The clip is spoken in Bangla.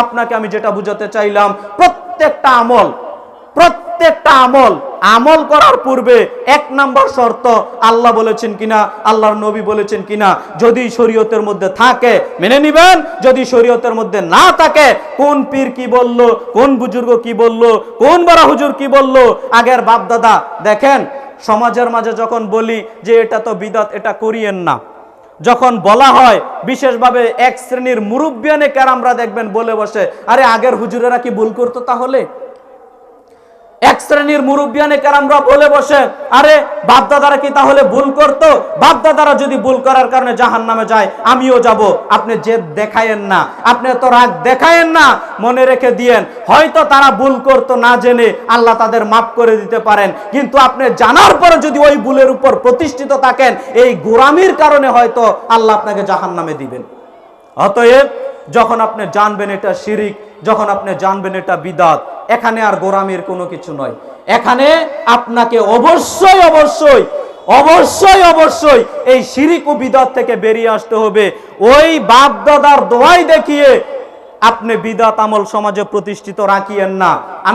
আপনাকে আমি যেটা বুঝাতে চাইলাম, প্রত্যেকটা আমল প্রত্যেকটা আমল আমল করার পূর্বে এক নাম্বার শর্ত আল্লাহ বলেছেন কিনা, আল্লাহর নবী বলেছেন কিনা, যদি শরীয়তের মধ্যে থাকে, মেনে নিবেন, যদি শরীয়তের মধ্যে না থাকে, কোন পীর কি বলল, কোন বুজুর্গ কি বলল, কোন বড় হুজুর কি বলল, আগের বাপ দাদা দেখেন, সমাজের মাঝে যখন বলি যে এটা তো বিদাত, এটা করিয়েন না। যখন বলা হয়, বিশেষভাবে এক শ্রেণির মুরব্বিয়ানে ক্যারামরা দেখবেন বলে বসে, আরে আগের হুজুরেরা কি ভুল করতো তাহলে? এক শ্রেণির মুরব্বিয়ানে কারামরা বলে বসে, আরে, বাপদাদারা কি তাহলে ভুল করতো? বাপদাদারা যদি ভুল করার কারণে জাহান নামে যায়, আমিও যাব। আপনি জেদ দেখায়েন না। আপনি তো রাগ দেখায়েন না। মনে রেখে দিয়েন, হয়তো তারা ভুল করতো না জেনে আল্লাহ তাদের মাফ করে দিতে পারেন। কিন্তু আপনি জানার পরে যদি ওই ভুলের উপর প্রতিষ্ঠিত থাকেন, এই গোরামির কারণে হয়তো আল্লাহ আপনাকে জাহান নামে দিবেন। অতএব যখন আপনি জানবেন এটা শিরিক, যখন আপনি জানবেন এটা বিদাত, এখানে আর গোরামের কোনো কিছু নয়। এখানে আপনাকে অবশ্যই অবশ্যই অবশ্যই অবশ্যই এই শিরিক ও বিদাত থেকে বেরিয়ে আসতে হবে। ওই বাপ দাদার দোয়াই দেখিয়ে আপনি বিদাত আমল সমাজে প্রতিষ্ঠিত রাখিয়েন না। আমি